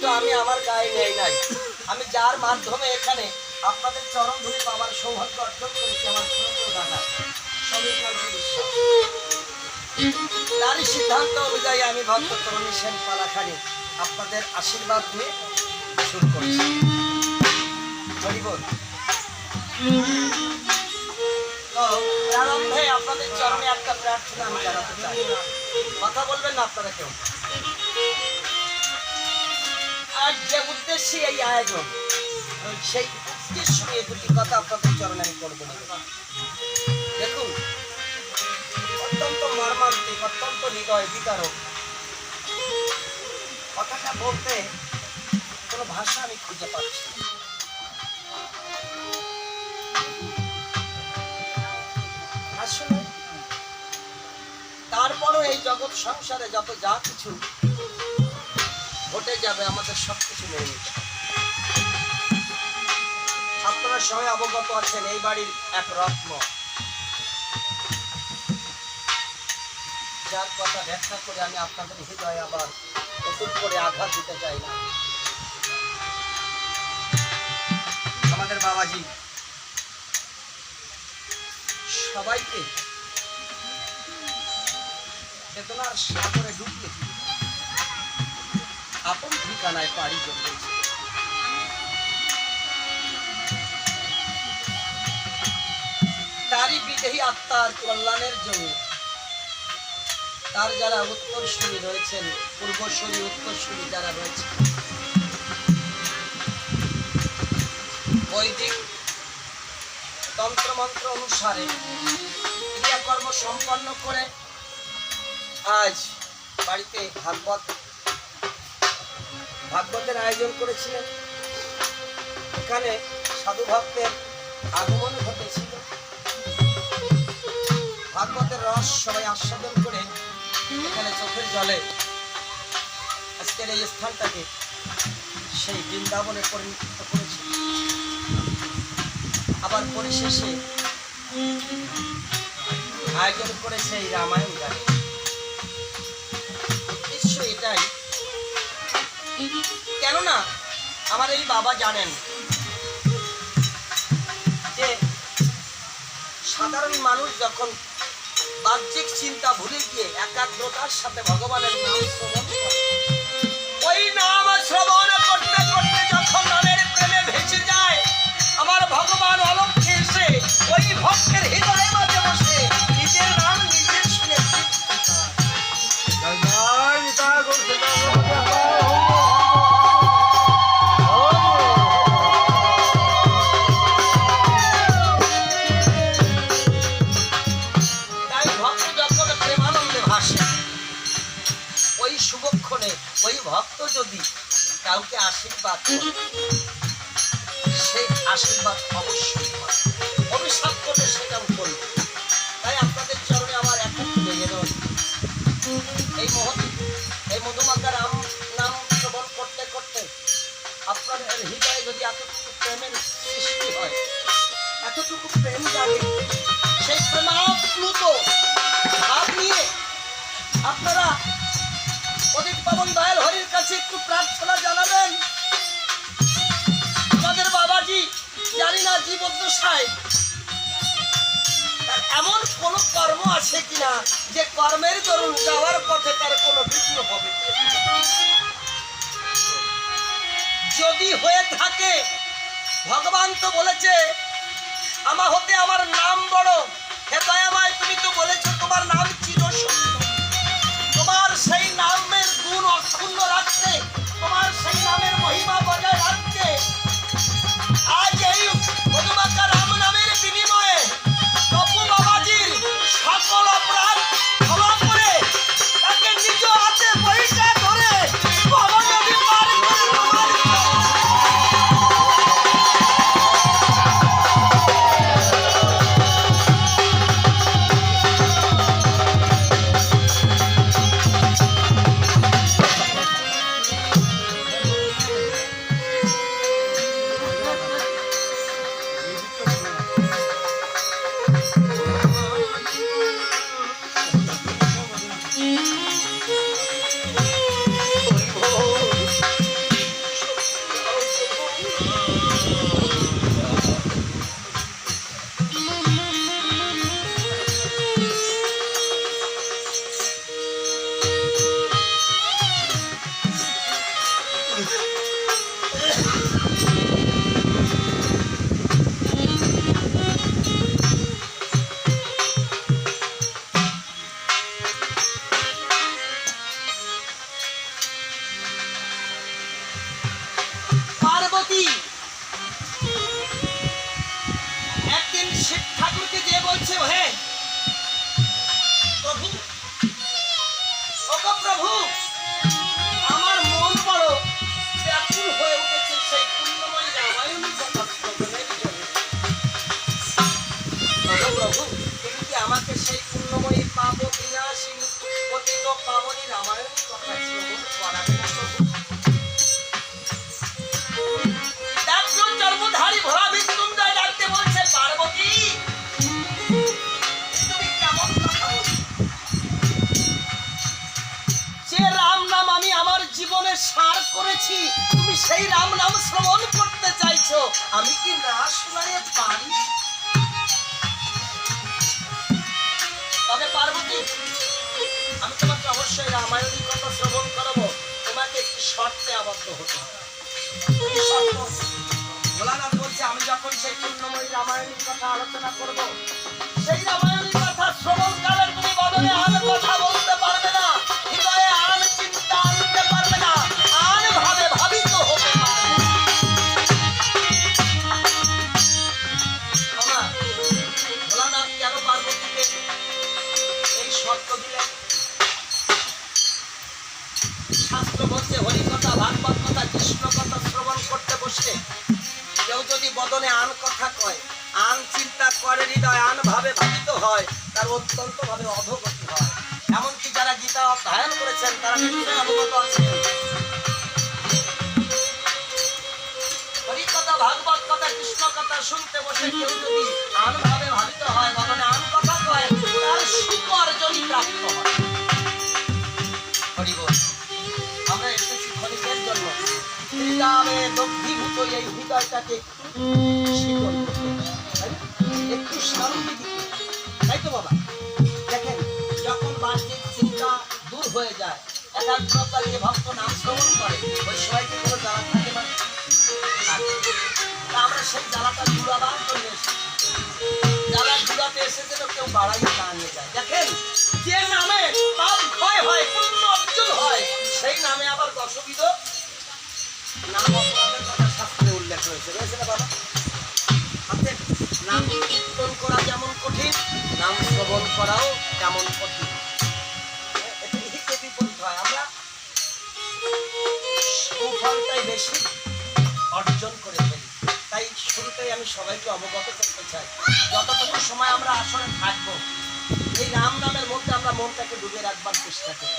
দায়িত্ব আমি আমার গায়ে নেই নাই। আমি যার মাধ্যমে এখানে আপনাদের চরম ধরে পাওয়ার সৌভাগ্য অর্জন করেছি, আমার ছোট কান্তি তারই সিদ্ধান্ত অনুযায়ী আমি ভক্ত তরুণী সেন পালাখানি আপনাদের আশীর্বাদ নিয়ে শুরু করছি। হরিবল আপনাদের চরণে একটা প্রার্থনা আমি জানাতে চাই। কথা বলবেন না আপনারা কেউ? আর যে উদ্দেশ্যে এই আয়োজন সেই উদ্দেশ্য নিয়ে দুটি কথা আপনাদের চরণে আমি করব দেখুন, অত্যন্ত মর্মান্তিক, অত্যন্ত হৃদয় বিকারক কথাটা বলতে কোনো ভাষা আমি খুঁজে পাচ্ছি। আসলে, তারপরও এই জগৎ সংসারে যত যা কিছু ঘটে যাবে, আমাদের সব কিছু মেনে নিতে হবে। আপনারা সবাই অবগত আছেন, এই বাড়ির এক রত্ন। যার কথা ব্যাখ্যা করে আমি আপনাদের হৃদয়ে আবার নতুন করে আঘাত দিতে চাই না। আমাদের বাবাজি, সবাইকে চেতনার সাগরে ডুবলে আপন ঠিকানায় পাড়ি জমিয়েছে। তারই বিদেহী আত্মার কল্যাণের জন্য তার যারা উত্তরসূরি রয়েছেন, পূর্বসূরি, উত্তরসূরি যারা রয়েছেন বৈদিক তন্ত্রমন্ত্র অনুসারে ক্রিয়াকর্ম সম্পন্ন করে আজ বাড়িতে ভাগবত ভাগবতের আয়োজন করেছিলেন। এখানে সাধু ভক্তের আগমন ঘটেছিল। ভাগবতের রস সবাই আস্বাদন করে এখানে চোখের জলে আজকের এই স্থানটাকে সেই বৃন্দাবনে পরিণত করেছে। আবার পরিশেষে আয়োজন করেছে এই রামায়ণ গানে। কেননা আমার এই বাবা জানেন যে সাধারণ মানুষ যখন বাহ্যিক চিন্তা ভুলে গিয়ে একাগ্রতার সাথে ভগবানের নাম শ্রবণ করে, ওই নাম শ্রবণ করতে করতে যখন নামের প্রেমে ভেসে যায়, আমার ভগবান অলক্ষে এসে ওই ভক্তের হৃদয়ে মাঝে বসে নিজের নাম ভক্ত যদি কাউকে আশীর্বাদ সেই আশীর্বাদ অবশ্যই অভিশাপ করলে সেটাও করবে। তাই আপনাদের চরণে আমার এখন এই মহৎ এই মধুমাকার আম নাম শ্রবণ করতে করতে আপনাদের হৃদয়ে যদি এতটুকু প্রেমের সৃষ্টি হয়, এতটুকু প্রেম জাগে, সেই প্রেমাপ্লুত ভাব নিয়ে আপনারা কর্ম আছে কিনা? যে কর্মের দরুন যাওয়ার পথে তার কোনো বিঘ্ন হবে। যদি হয়ে থাকে, ভগবান তো বলেছে, আমা হতে আমার নাম বড়। হে দয়াময়, তুমি তো বলেছ তোমার নাম চির তোমার সেই নামের গুণ অক্ষুণ্ণ どうぞ。করেছি। তুমি সেই রাম নাম শ্রবণ করতে চাইছো। আমি কি না শোনায় পারি? তবে আমি তোমাকে অবশ্যই রামায়ণী কথা শ্রবণ করাবো। তোমাকে একটি শর্তে আবদ্ধ হতে ভোলানাথ বলছে, আমি যখন সেই পূর্ণময়ী রামায়ণীর কথা আলোচনা করব, সেই রামায়ণীর চিন্তা করে হৃদয় আন ভাবে ভাবিত হয়, তার অত্যন্ত ভাবে অধগতি হয়। এমনকি যারা গীতা অধ্যয়ন করেছেন, তারা নিশ্চয়ই অবগত আছেন। কথা, কৃষ্ণ কথা শুনতে বসে কেউ যদি ভাবিত হয় আন কথা হয়। হরি বল আমরা এসেছি ক্ষণিকের জন্য। এই হৃদয়টাকে। হয়ে যায়। একাগ্রতা যে ভক্ত নাম শ্রবণ করে। ওই সময় থাকে না। আমরা সেই জ্বালাটা দূরাবার জন্য এসেছি। জ্বালা দূরাতে এসে যেন কেউ বাড়াই না নিয়ে যায়। দেখেন, যে নামে পাপ ক্ষয় হয় অর্জন হয়, সেই নামে আবার দশবিধ নাম অপরাধের কথা শাস্ত্রে উল্লেখ রয়েছে। রয়েছে না বাবা? নাম কীর্তন করা যেমন কঠিন, নাম শ্রবণ করাও তেমন কঠিন। বেশি অর্জন করে ফেলি। তাই শুরুতেই আমি সবাইকে অবগত করতে চাই, যতটুকু সময় আমরা আসলে থাকব, এই রাম নামের মধ্যে আমরা মনটাকে ডুবে রাখবার চেষ্টা করি।